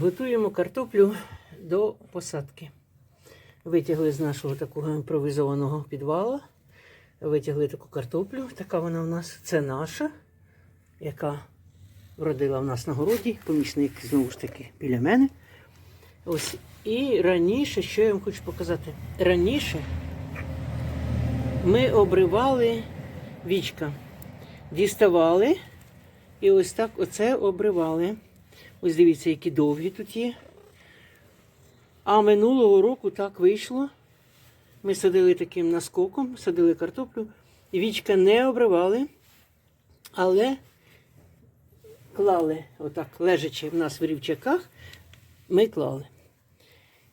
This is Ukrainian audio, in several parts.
Готуємо картоплю до посадки. Витягли з нашого такого імпровізованого підвала. Витягли таку картоплю. Така вона в нас. Це наша, яка вродила в нас на городі. Помічник знову ж таки біля мене. Ось. І раніше, що я вам хочу показати? Раніше ми обривали вічка. Діставали і ось так оце обривали. Ось дивіться, які довгі тут є. А минулого року так вийшло. Ми садили таким наскоком, садили картоплю. Вічка не обривали, але клали, отак, лежачи в нас в рівчаках, ми клали.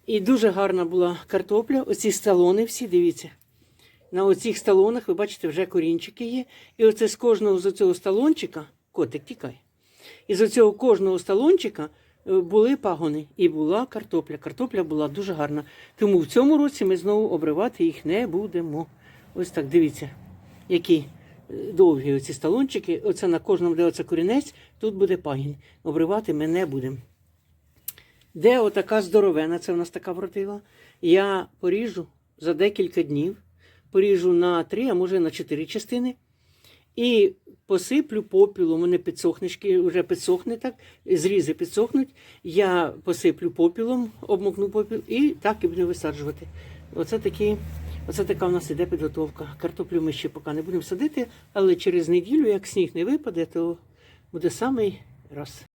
І дуже гарна була картопля. Оці сталони всі, дивіться. На оцих сталонах, ви бачите, вже корінчики є. І оце з кожного з цього сталончика, котик тікай. І з оцього кожного сталончика е, були пагони і була картопля. Картопля була дуже гарна. Тому в цьому році ми знову обривати їх не будемо. Ось так, дивіться, які е, довгі оці сталончики. Оце на кожному, де оце корінець, тут буде пагін. Обривати ми не будемо. Де отака здоровена, це в нас така вродила. Я поріжу за декілька днів, поріжу на три, а може на чотири частини. І посиплю попілом, вони підсохнешки, вже підсохне так, зрізи підсохнуть. Я посиплю попілом, обмокну попіл і так і буду висаджувати. Оце, такі, оце така у нас іде підготовка. Картоплю ми ще поки не будемо садити, але через неділю, як сніг не випаде, то буде самий раз.